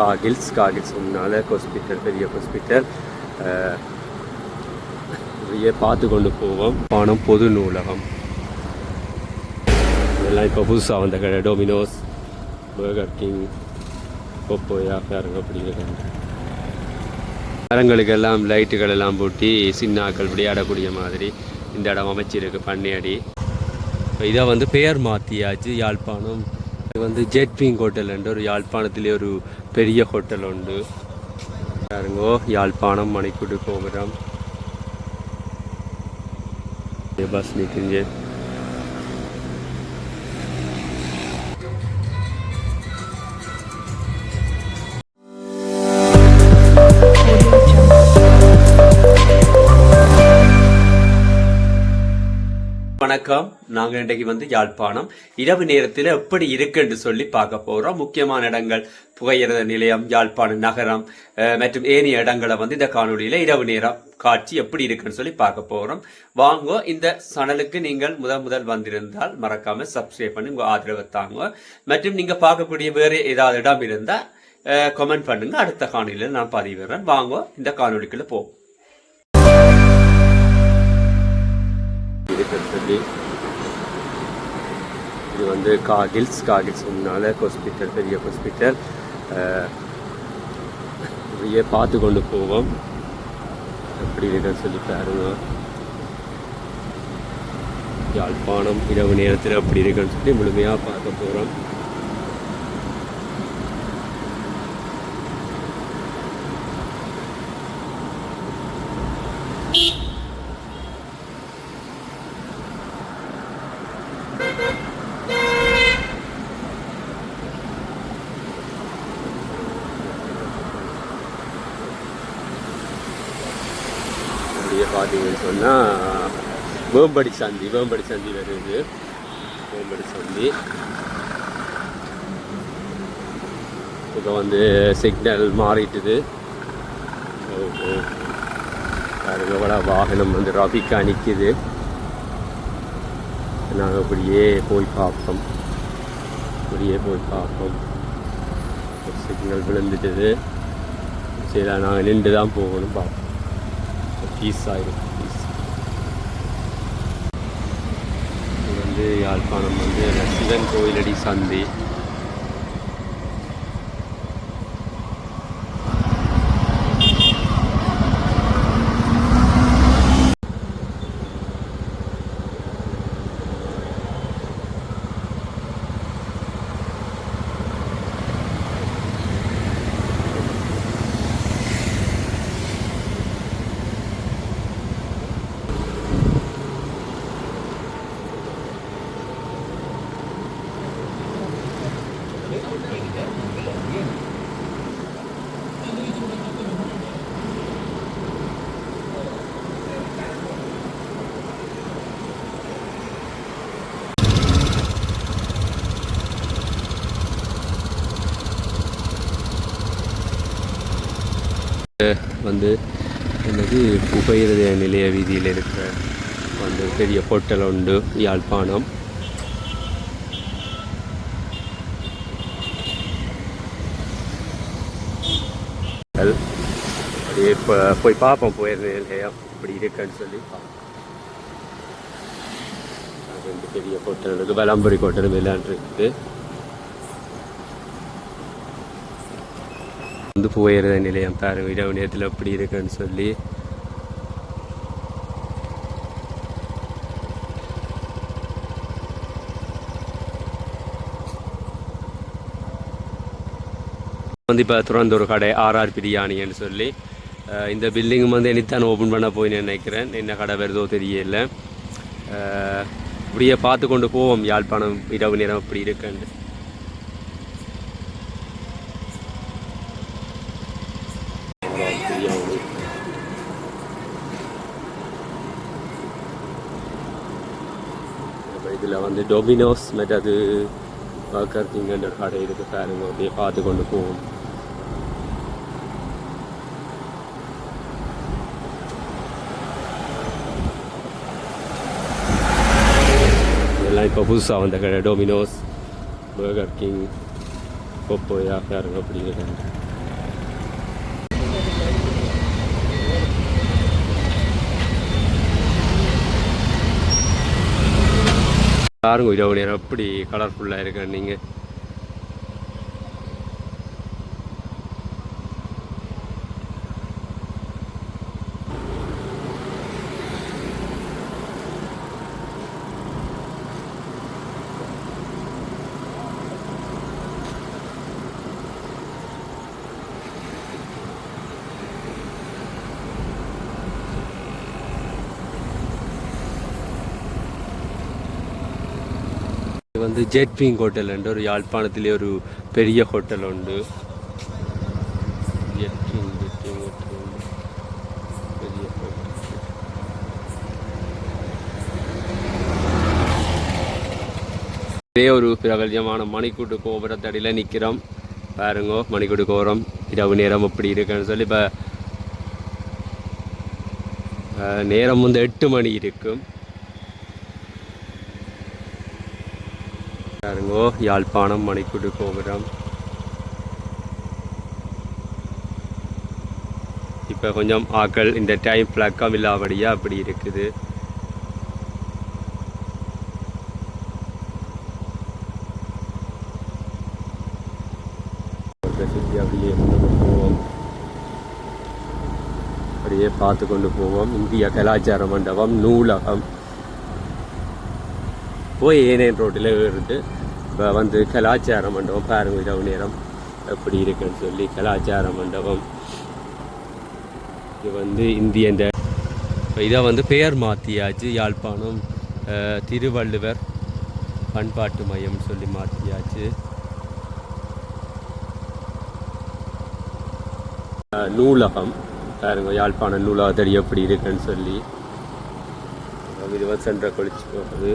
காகில்ஸ் காகில்ஸ் முன்னால் ஹாஸ்பிட்டல் பெரிய ஹாஸ்பிட்டல் நிறைய பார்த்து கொண்டு போவோம். பானம் பொது நூலகம். இதெல்லாம் இப்போ புதுசாக வந்த கடை. டொமினோஸ் பர்கர் கிங் கொப்போயா பாருங்க அப்படிங்கிற மரங்களுக்கெல்லாம் லைட்டுகள் எல்லாம் பூட்டி சின்னாக்கள் விளையாடக்கூடிய மாதிரி இந்த இடம் அமைச்சிருக்கு பண்ணையடி. இப்போ இதை வந்து பெயர் மாற்றியாச்சு யாழ்ப்பாணம். இது வந்து ஜெட்விங் ஹோட்டல் உண்டு. ஒரு யாழ்ப்பாணத்திலே ஒரு பெரிய ஹோட்டல் உண்டு. பாருங்கோ யாழ்ப்பாணம் மணிக்கூடு கோபுரம். பஸ் நிற்குங்க வணக்கம். நாங்கள் இன்றைக்கு வந்து யாழ்ப்பாணம். இரவு நேரத்தில் எப்படி இருக்குன்னு சொல்லி பார்க்க போகிறோம் முக்கியமான இடங்கள் புகையிரத நிலையம் யாழ்ப்பாணம் நகரம் மற்றும் ஏனைய இடங்களை வந்து இந்த காணொலியில் இரவு நேரம் காட்சி எப்படி இருக்குன்னு சொல்லி பார்க்க போகிறோம் வாங்க இந்த சேனலுக்கு நீங்கள் முதல் முதல் வந்திருந்தால் மறக்காமல் சப்ஸ்கிரைப் பண்ணி உங்கள் ஆதரவை தாங்க. மற்றும் நீங்கள் பார்க்கக்கூடிய வேறு ஏதாவது இடம் இருந்தால் கமெண்ட் பண்ணுங்க. அடுத்த காணொலியில் நான் பதிவிடுறேன். வாங்க இந்த காணொலிக்குள்ளே போவோம் இது வந்து காகில்ஸ் காகில்ஸ் முன்னால் ஹாஸ்பிட்டல் பெரிய ஹாஸ்பிட்டல் நிறைய பார்த்து கொண்டு போவோம். எப்படி இருக்குன்னு சொல்லி பாருங்க. யாழ்ப்பாணம் இரவு நேரத்தில் அப்படி இருக்குன்னு சொல்லி முழுமையாக பார்க்க போகிறோம் அப்படியே பார்த்தீங்கன்னு சொன்னால் வேம்படி சந்தி வேம்படி சந்தி வருது வேம்படி சந்தி. இப்போ வந்து சிக்னல் மாறிட்டுது. ஓஹோ. வாகனம் வந்து ரபிக்கா நிற்கிது நாங்கள் அப்படியே போய் பார்ப்போம் அப்படியே போய் பார்ப்போம் சிக்னல் விழுந்துட்டுது. சரி நாங்கள் நின்று தான் போகணும் பார்ப்போம். பீஸ் ஆயிரும் பீஸ் இது வந்து யாழ்ப்பாணம் வந்து சிவன் கோயிலடி சந்தி வந்து என்னது புகையிரத நிலைய வீதியில் இருக்கிற வந்து பெரிய ஹோட்டல் உண்டு யாழ்ப்பாணம். அப்படியே இப்போ போய் பார்ப்போம் போயிருந்த நிலையம் இப்படி இருக்குன்னு சொல்லி பார்ப்போம். பெரிய ஹோட்டல் இருக்குது வலம்புரி ஹோட்டல் விளையாண்டு இருக்குது. வந்து போயிருந்த நிலையம் பாருங்க இரவு நேரத்தில் அப்படி இருக்குன்னு சொல்லி. வந்து இப்போ திறந்த ஒரு கடை ஆர்ஆர் பிரியாணின்னு சொல்லி இந்த பில்டிங் வந்து எனித்தான் ஓப்பன் பண்ண போய் நினைக்கிறேன். என்ன கடை வருதோ தெரியல. இப்படியே பார்த்து கொண்டு போவோம். யாழ்ப்பாணம் இரவு நேரம் இப்படி இருக்குன்னு. பிரியாணி இதில் வந்து டொமினோஸ் மற்றது பர்கர் கிங்கன்ற கடை இருக்கு பாருங்க. அப்படியே பார்த்து கொண்டு போவோம். இப்போ புதுசாக வந்த கடை டொமினோஸ் பர்கர் கிங் கொப்போயா யாருங்க அப்படிங்கிற பாருங்க இரவு நேரம் எப்படி கலர்ஃபுல்லாக இருக்கு நீங்கள் வந்து ஜெட் விங் ஹோட்டல் உண்டு. ஒரு யாழ்ப்பாணத்திலே ஒரு பெரிய ஹோட்டல் உண்டு. Jet Wing Jet Wing hotel பெரிய ஹோட்டல். இதே ஒரு பிரபல்யமான மணிக்கூட்டு கோபுரத்தடியில் நிற்கிறோம் பாருங்கோ மணிக்கூட்டு கோபுரம். இரவு நேரம் எப்படி இருக்குன்னு சொல்லி இப்போ நேரம் வந்து எட்டு மணி இருக்கும். இப்போ யாழ்ப்பாணம் மணிக்குடி கோபுரம். இப்போ கொஞ்சம் ஆக்கள் இந்த டைம் ஃப்ளக்கம் இல்லாபடியாக அப்படி இருக்குது. சுற்றி அப்படியே கொண்டு போவோம். அப்படியே பார்த்து கொண்டு போவோம். இந்திய கலாச்சார மண்டபம் நூலகம். போய் ஏனேன் ரோட்டில் இருந்து இப்போ வந்து கலாச்சார மண்டபம் பாருங்க இரவு நேரம். எப்படி இருக்குன்னு சொல்லி கலாச்சார மண்டபம். இது வந்து இந்திய இந்த இதை வந்து பெயர் மாற்றியாச்சு யாழ்ப்பாணம் திருவள்ளுவர் பண்பாட்டு மையம்னு சொல்லி மாற்றியாச்சு நூலகம். பாருங்க யாழ்ப்பாணம் நூலகத்தடி எப்படி இருக்குன்னு சொல்லி. இது சென்ற கழிச்சு போகுது.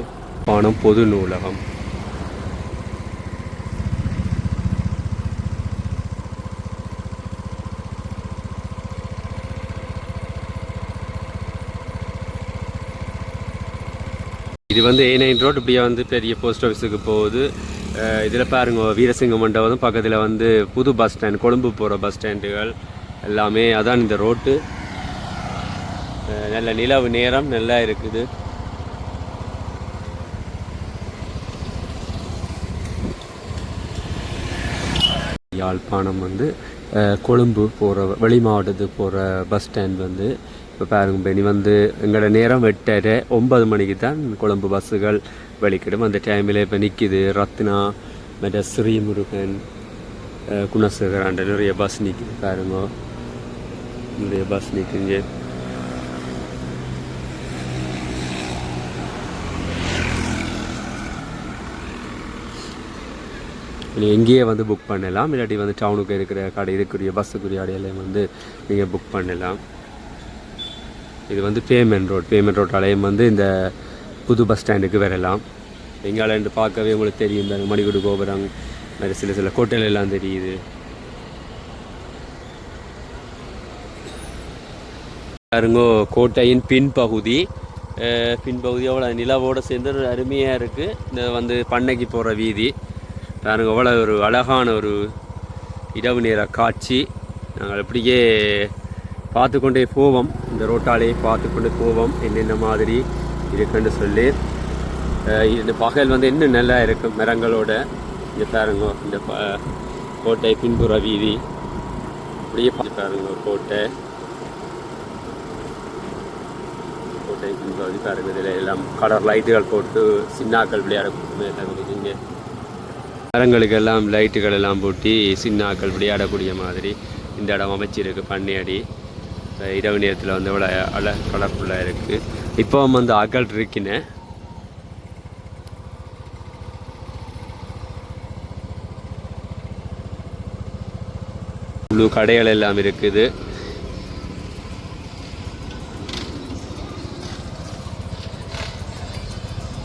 பானம் பொது நூலகம். இது வந்து ஏ நைன் ரோட் இப்படியே வந்து பெரிய போஸ்ட் ஆஃபீஸுக்கு போகுது. இதில் பாருங்க வீரசிங்க மண்டபம் பக்கத்தில் வந்து புது பஸ் ஸ்டாண்ட் கொழும்பு போகிற பஸ் ஸ்டாண்டுகள் எல்லாமே அதான் இந்த ரோட்டு நல்ல நிலவு நேரம் நல்லா இருக்குது. யாழ்ப்பாணம் வந்து கொழும்பு போகிற வெளி மாவட்டத்துக்கு போகிற பஸ் ஸ்டாண்ட் வந்து இப்போ பாருங்க பெனி வந்து எங்களோட நேரம் எட்டரை ஒன்பது மணிக்கு தான் கொழும்பு பஸ்ஸுகள் வெளிக்கிடும் அந்த டைமில் இப்போ நிற்கிது ரத்னா மற்ற ஸ்ரீமுருகன் குணசேகராண்ட நிறைய பஸ் நிற்கிது பாருங்க நிறைய பஸ் நிற்குங்க நீங்கள் எங்கேயே வந்து புக் பண்ணலாம் இல்லாட்டி வந்து டவுனுக்கு இருக்கிற கடை இதுக்குரிய பஸ்ஸுக்குரிய அடையாளம் வந்து நீங்கள் புக் பண்ணலாம் இது வந்து பேமெண்ட் ரோட் பேமெண்ட் ரோட் அலையம் வந்து இந்த புது பஸ் ஸ்டாண்டுக்கு வரலாம். எங்காலண்டு பார்க்கவே உங்களுக்கு தெரியும் இந்த மணிக்கூடு கோபுரம் மாதிரி சில சில கோட்டைகள் எல்லாம் தெரியுது. பாருங்கோ கோட்டையின் பின்பகுதி. பின்பகுதி அவ்வளோ நிலவோடு சேர்ந்து ஒரு அருமையாக இருக்குது இந்த வந்து பண்ணைக்கு போகிற வீதி. பாருங்க அவ்வளோ ஒரு அழகான ஒரு இரவு நேர காட்சி. நாங்கள் அப்படியே பார்த்து கொண்டே போவோம். இந்த ரோட்டாலே பார்த்து கொண்டு போவோம் என்னென்ன மாதிரி இருக்குன்னு சொல்லி. இந்த பகல் வந்து இன்னும் நல்லா இருக்கும் மரங்களோட. இங்கே பாருங்க இந்த கோட்டை பின்புற வீதி. அப்படியே பார்த்து பாருங்க கோட்டை. கோட்டை பின்பகுதி பாருங்க இதில் எல்லாம் கலர் லைட்டுகள் போட்டு சின்னாக்கள் விளையாடக்கூடிய இங்கே. மரங்களுக்கு எல்லாம் லைட்டுகள் எல்லாம் போட்டி சின்னாக்கள் விளையாடக்கூடிய மாதிரி இந்த இடம் அமைச்சிருக்கு பண்ணையடி. இரவு நேரத்தில் வந்து இவ்வளோ அழ கலர்ஃபுல்லாக இருக்குது இப்போ வந்து அகல் இருக்கினேன். முழு கடைகள் எல்லாம் இருக்குது.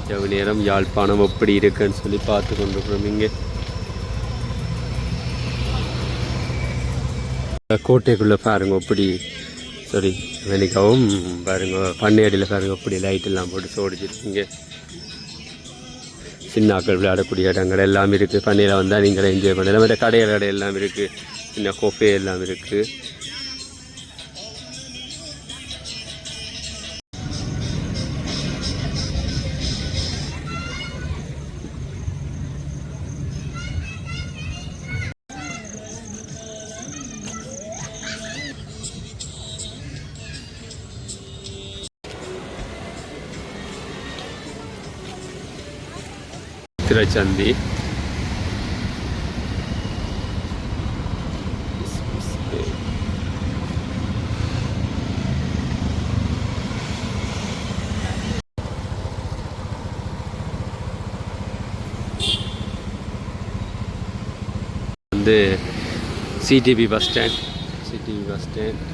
இரவு நேரம் யாழ்ப்பாணம் எப்படி இருக்குன்னு சொல்லி பார்த்து கொண்டிருக்கிறோம் இங்கே. கோட்டைக்குள்ளே பாருங்க எப்படி சாரி வெனிக்காவும் பாருங்கள் பண்ணை அடியில் பாருங்கள் அப்படி லைட்டெல்லாம் போட்டு சோடிச்சிருக்கீங்க சின்னாக்கள் விளையாடக்கூடிய இடங்கள் எல்லாம் இருக்குது பண்ணையில் வந்தால் நீங்களே என்ஜாய் பண்ணலாம். மற்ற கடைகள் கடை எல்லாம் இருக்குது சின்ன கோப்பை எல்லாம் இருக்குது சித்திரை சந்தி வந்து CTB bus stand CTB bus stand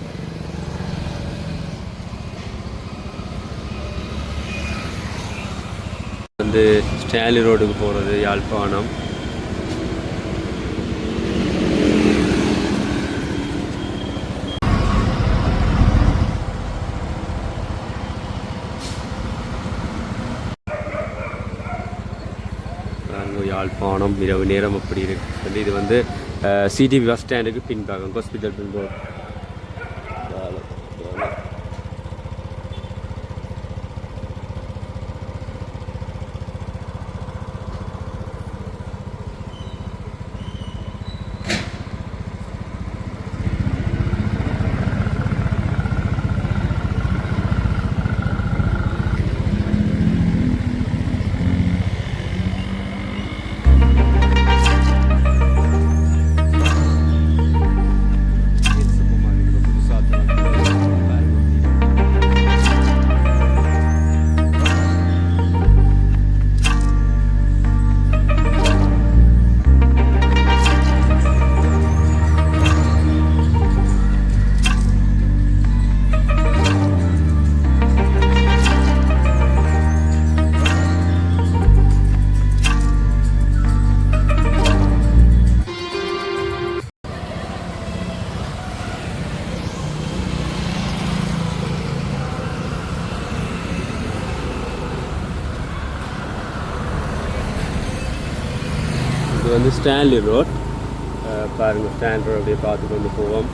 வந்து ஸ்டாலி ரோடுக்கு போகிறது யாழ்ப்பாணம். யாழ்ப்பாணம் இரவு நேரம் அப்படி இருக்கு. இது வந்து சிடிபி பஸ் ஸ்டாண்டுக்கு பின்பாகம் ஹாஸ்பிட்டல் பின்போம் ஸ்டான்லி ரோட் பாருங்கள் ஸ்டாண்ட் ரோட் அப்படியே பார்த்து கொண்டு போவோம்.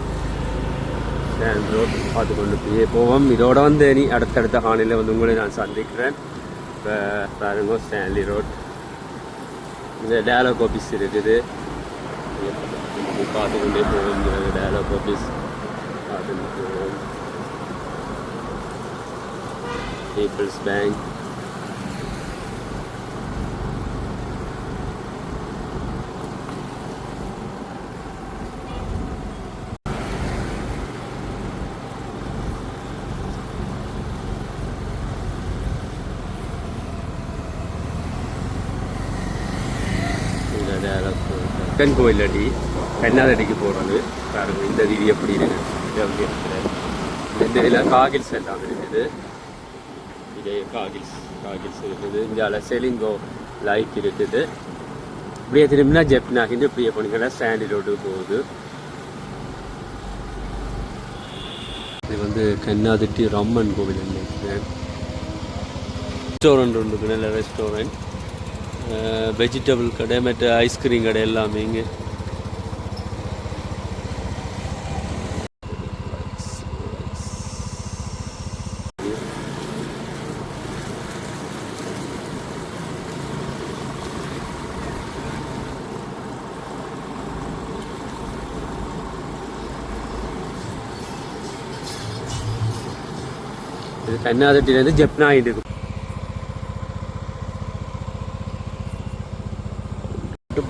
ஸ்டாண்ட் ரோட் பார்த்து கொண்டு போய் போவோம். இதோட வந்து நீ அடுத்தடுத்த ஹானில் வந்து உங்களை நான் சந்திக்கிறேன். இப்போ பாருங்க ஸ்டான்லி ரோட் இந்த டயலாக் ஆஃபீஸ் இருக்குது. பார்த்து கொண்டே போவோம். டயலாக் ஆஃபீஸ் பார்த்து போவோம். பீப்புள்ஸ் பேங்க் இந்த டயலாக் கண் கோயில் அடி கண்ணாதடிக்கு போகிறது பாருங்க இந்த வீதி எப்படி இருக்கு. இருக்குது இந்த இதில் காகில்ஸ் எல்லாம் இருக்குது. இதே காகில்ஸ் காகில்ஸ் இருக்குது. இந்தியாவில் செலிங்கோ லைட் இருக்குது. இப்படியே திரும்பினா ஜெப்னாகின்னு இப்படியே போனீங்கன்னா ஸ்டாண்டி ரோடு போகுது. இது வந்து கண்ணாதிட்டி ரம்மன் கோவில் நினைக்கிறேன் ரெஸ்டாரண்ட் ஒன்று இருக்கு நல்ல ரெஸ்டாரண்ட் வெஜிடபிள் கடை மற்ற ஐஸ்கிரீம் கடை எல்லாமே இங்கே. இது ஆகிட்டு ஜெப்னா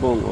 இது போங்க